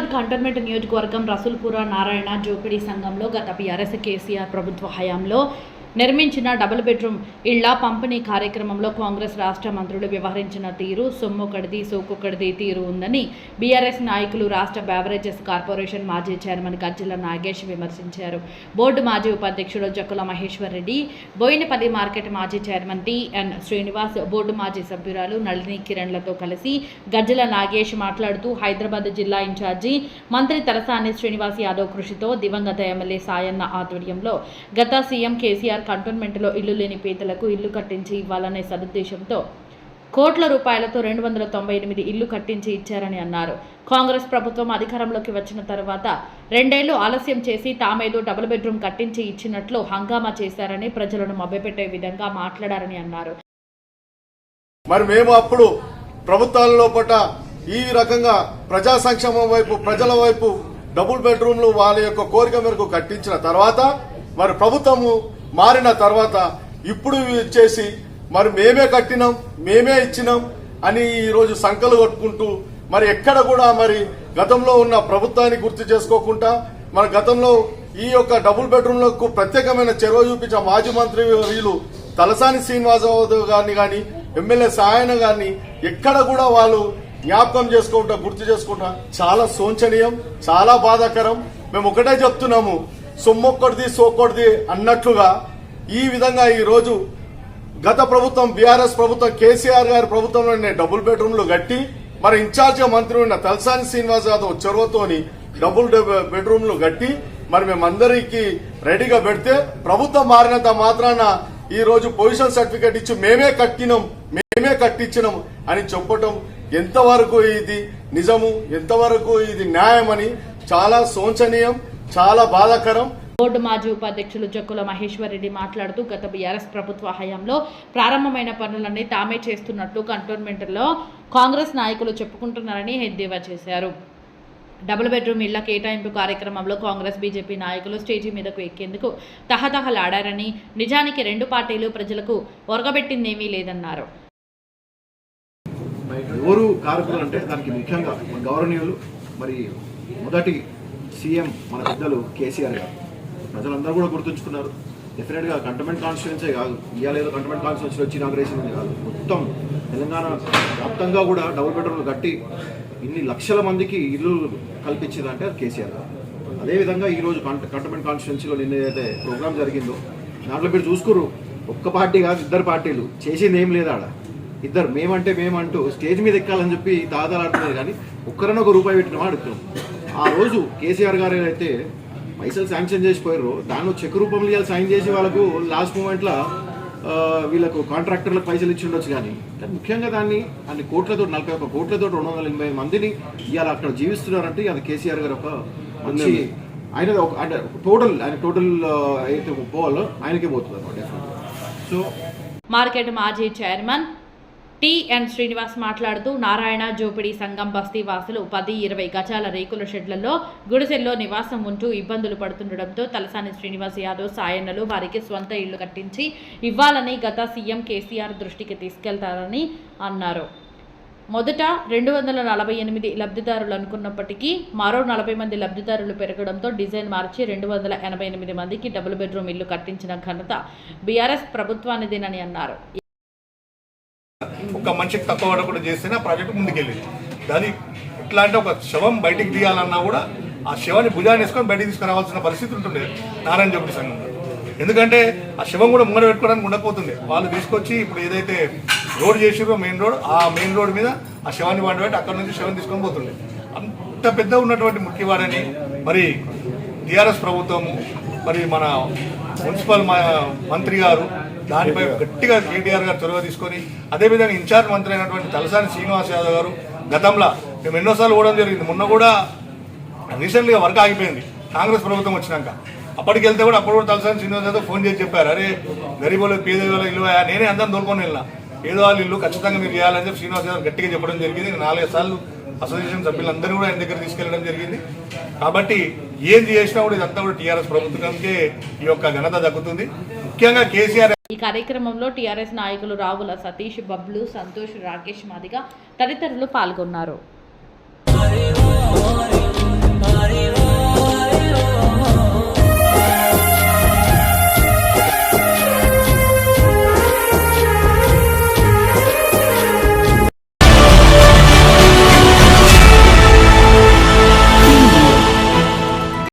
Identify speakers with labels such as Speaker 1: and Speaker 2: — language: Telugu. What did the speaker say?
Speaker 1: హైదరాబాద్ కంటోన్మెంట్ నియోజకవర్గం రసూల్పుర నారాయణ జోపిడి సంఘంలో గత బీఆర్ఎస్ కేసీఆర్ ప్రభుత్వ హయాంలో నిర్మించిన డబుల్ బెడ్రూమ్ ఇళ్ళ పంపిణీ కార్యక్రమంలో కాంగ్రెస్ రాష్ట్ర మంత్రులు వ్యవహరించిన తీరు సొమ్ము సొమ్మొకడిది సోకొకడిది తీరు ఉందని బీఆర్ఎస్ నాయకులు రాష్ట్ర బ్యావరేజెస్ కార్పొరేషన్ మాజీ చైర్మన్ గజ్జల నాగేష్ విమర్శించారు. బోర్డు మాజీ ఉపాధ్యక్షుడు జక్కుల మహేశ్వర్ రెడ్డి బోయినపల్లి మార్కెట్ మాజీ చైర్మన్ టిఎన్ శ్రీనివాస్ బోర్డు మాజీ సభ్యురాలు నళిని కిరణ్లతో కలిసి గజ్జల నాగేష్ మాట్లాడుతూ హైదరాబాద్ జిల్లా ఇన్ఛార్జి మంత్రి తలసాని శ్రీనివాస్ యాదవ్ కృషితో దివంగత ఎమ్మెల్యే సాయన్న ఆధ్వర్యంలో గత సీఎం కేసీఆర్ కంటోన్మెంట్లో ఇల్లు లేని పేదలకు ఇల్లు కట్టించి ఇవ్వాలనే సదుద్దేశంతో కోట్ల రూపాయలతో రెండు వందల తొంభై ఎనిమిది ఇల్లు కట్టించి ఇచ్చారని అన్నారు. కాంగ్రెస్ ప్రభుత్వం అధికారంలోకి వచ్చిన తర్వాత రెండేళ్ళు ఆలస్యం చేసి తామేదో డబుల్ బెడ్రూమ్ కట్టించి ఇచ్చినట్లు హంగామా చేశారని ప్రజలను మభ్యపెట్టే విధంగా మాట్లాడారని అన్నారు.
Speaker 2: మరి మేము అప్పుడు ప్రభుత్వాల లోపట ఈ రకంగా ప్రజా సంక్షేమం వైపు ప్రజల వైపు డబుల్ బెడ్రూమ్లు వాళ్ళ యొక్క కోరిక మేరకు కట్టించిన తర్వాత మరి ప్రభుత్వము మారిన తర్వాత ఇప్పుడు వచ్చేసి మరి మేమే కట్టినాం మేమే ఇచ్చినాం అని ఈరోజు రోజు సంకలు కొట్టుకుంటూ మరి ఎక్కడ కూడా మరి గతంలో ఉన్న ప్రభుత్వాన్ని గుర్తు చేసుకోకుండా మన గతంలో ఈ యొక్క డబుల్ బెడ్రూమ్లకు ప్రత్యేకమైన చెరువు చూపించిన మాజీ మంత్రి వీళ్ళు తలసాని శ్రీనివాసరావు గారిని కానీ ఎమ్మెల్యే సాయన గారిని ఎక్కడ కూడా వాళ్ళు జ్ఞాపకం చేసుకుంటా గుర్తు చేసుకుంటా చాలా శోచనీయం చాలా బాధాకరం. మేము ఒకటే చెప్తున్నాము సొమ్మొక్కడిది సోకొడిది అన్నట్లుగా ఈ విధంగా ఈ రోజు గత ప్రభుత్వం బీఆర్ఎస్ ప్రభుత్వం కేసీఆర్ గారి ప్రభుత్వంలోనే డబుల్ బెడ్రూమ్లు కట్టి మరి ఇన్ఛార్జ్ మంత్రి ఉన్న తలసాని శ్రీనివాస్ యాదవ్ చొరవతోని డబుల్ బెడ్రూమ్లు కట్టి మరి మేమందరికీ రెడీగా పెడితే ప్రభుత్వం మారినంత మాత్రాన ఈ రోజు పొజిషన్ సర్టిఫికేట్ ఇచ్చి మేమే కట్టినాం మేమే కట్టించినాం అని చెప్పటం ఎంతవరకు ఇది నిజము ఎంతవరకు ఇది న్యాయమని చాలా శోచనీయం. చాలా బాధాకరం.
Speaker 1: బోర్డు మాజీ ఉపాధ్యక్షులు జక్కుల మహేశ్వర్ రెడ్డి మాట్లాడుతూ గత బీఆర్ఎస్ ప్రభుత్వ హయాంలో ప్రారంభమైన పనులన్నీ తామే చేస్తున్నట్లు కంటోన్మెంట్లో కాంగ్రెస్ నాయకులు చెప్పుకుంటున్నారని ఎద్దేవా చేశారు. డబుల్ బెడ్రూమ్ ఇళ్ళ కేటాయింపు కార్యక్రమంలో కాంగ్రెస్ బీజేపీ నాయకులు స్టేజీ మీదకు ఎక్కేందుకు తహతహలాడారని నిజానికి రెండు పార్టీలు ప్రజలకు ఒరగబెట్టిందేమీ లేదన్నారు.
Speaker 3: ఎవరు కారకులు అంటే దానికి ముఖ్యంగా గౌరవనీయులు మరి మొదటి సీఎం మన పెద్దలు కేసీఆర్ గారు. ప్రజలందరూ కూడా గుర్తుంచుకున్నారు. డెఫినెట్గా కంటమెంట్ కాన్స్టిట్యున్సీ కాదు. ఇవాళ ఏదో కంటమెంట్ కాన్స్టిట్యున్సీ వచ్చి ఇనాగ్రేషన్ అని కాదు. మొత్తం తెలంగాణ వ్యాప్తంగా కూడా డబుల్ బెడ్రూమ్లు కట్టి ఇన్ని లక్షల మందికి ఇల్లు కల్పించిందంటే కేసీఆర్ గారు. అదేవిధంగా ఈరోజు కంట కంటమెంట్ కాన్స్టిట్యున్సీలో నిన్న ఏదైతే ప్రోగ్రామ్ జరిగిందో దాంట్లో మీరు చూసుకోరు ఒక్క పార్టీ కాదు ఇద్దరు పార్టీలు. చేసింది ఏం లేదు ఆడ. ఇద్దరు మేమంటే మేమంటూ స్టేజ్ మీద ఎక్కాలని చెప్పి దాదాలాడుతున్నారు కానీ ఒక్కరినొక ఒక రూపాయి పెట్టిన అడుగుతున్నాం ఆ రోజు కేసీఆర్ గారు అయితే పైసలు శాంక్షన్ చేసిపోయారు దానిలో చెక్ రూపంలో ఇవాళ సైన్ చేసి వాళ్ళకు లాస్ట్ మూమెంట్లో వీళ్ళకు కాంట్రాక్టర్లకు పైసలు ఇచ్చి ఉండొచ్చు కానీ కానీ ముఖ్యంగా దాన్ని అన్ని కోట్లతో నలభై ఒక్క కోట్లతో రెండు వందల ఎనభై మందిని ఇవాళ అక్కడ జీవిస్తున్నారంటే అది కేసీఆర్ గారు ఒక మంచి ఆయన ఒక అంటే టోటల్ ఆయన టోటల్ అయితే పోవాలో ఆయనకే పోతుంది అనమాట సో
Speaker 1: మార్కెట్ మాజీ చైర్మన్ టిఎన్ శ్రీనివాస్ మాట్లాడుతూ నారాయణ జోపిడి సంఘం బస్తీ వాసులు పది ఇరవై గజాల రేకుల షెడ్లలో గుడిసెల్లో నివాసం ఉంటూ ఇబ్బందులు పడుతుండటంతో తలసాని శ్రీనివాస్ యాదవ్ సాయన్నలు వారికి స్వంత ఇళ్ళు కట్టించి ఇవ్వాలని గత సీఎం కేసీఆర్ దృష్టికి తీసుకెళ్తారని అన్నారు. మొదట రెండు వందల నలభై ఎనిమిది లబ్ధిదారులు అనుకున్నప్పటికీ మరో నలభై మంది లబ్ధిదారులు పెరగడంతో డిజైన్ మార్చి రెండు వందల ఎనభై ఎనిమిది మందికి డబుల్ బెడ్రూమ్ ఇల్లు కట్టించిన ఘనత బీఆర్ఎస్ ప్రభుత్వానిదేనని అన్నారు.
Speaker 4: ఇంకా మనిషికి తక్కువ పడకుండా చేస్తేనే ఆ ప్రాజెక్ట్ ముందుకెళ్ళింది. దాని ఎట్లా అంటే ఒక శవం బయటికి తీయాలన్నా కూడా ఆ శవాన్ని భుజాన్ని వేసుకొని బయటికి తీసుకురావాల్సిన పరిస్థితి ఉంటుండే నారాయణ జోపిడి సంఘంలో. ఎందుకంటే ఆ శవం కూడా ముంగడ పెట్టుకోవడానికి ఉండకపోతుంది వాళ్ళు తీసుకొచ్చి ఇప్పుడు ఏదైతే రోడ్ చేసిరో మెయిన్ రోడ్ ఆ మెయిన్ రోడ్ మీద ఆ శవాన్ని వాడి పెట్టి అక్కడ నుంచి శవం తీసుకొని పోతుండే. అంత పెద్ద ఉన్నటువంటి ముఖ్యవాడని మరి టీఆర్ఎస్ ప్రభుత్వము మరి మన మున్సిపల్ మా- మంత్రి గారు దానిపై గట్టిగా కేటీఆర్ గారు చొరవ తీసుకొని అదేవిధంగా ఇన్ఛార్జ్ మంత్రి అయినటువంటి తలసాని శ్రీనివాస్ యాదవ్ గారు గతంలో మేము ఎన్నోసార్లు పోవడం జరిగింది. మొన్న కూడా రీసెంట్గా వర్క్ ఆగిపోయింది. కాంగ్రెస్ ప్రభుత్వం వచ్చినాక. అప్పటికి వెళ్తే కూడా అప్పుడు కూడా తలసాని శ్రీనివాస్ యాదవ్ ఫోన్ చేసి చెప్పారు అరే గరీబులు పేద ఇల్లు అయ్యా, నేనే అందరం దొరుకుని వెళ్ళిన. ఏదో వాళ్ళ ఇల్లు ఖచ్చితంగా మీరు చేయాలని చెప్పి శ్రీనివాస్ యాదవ్ గట్టిగా చెప్పడం జరిగింది. నేను నాలుగైదు సార్లు అసోసియేషన్ సభ్యులందరూ కూడా ఆయన దగ్గర తీసుకెళ్ళడం జరిగింది. కాబట్టి ఏం చేసినా కూడా ఇదంతా కూడా టీఆర్ఎస్ ప్రభుత్వంకే ఈ యొక్క ఘనత దక్కుతుంది. ముఖ్యంగా కేసీఆర్
Speaker 1: ఈ కార్యక్రమంలో టీఆర్ఎస్ నాయకులు రావుల సతీష్ బబ్లు సంతోష్ రాకేష్ మాదిగ తదితరులు పాల్గొన్నారు.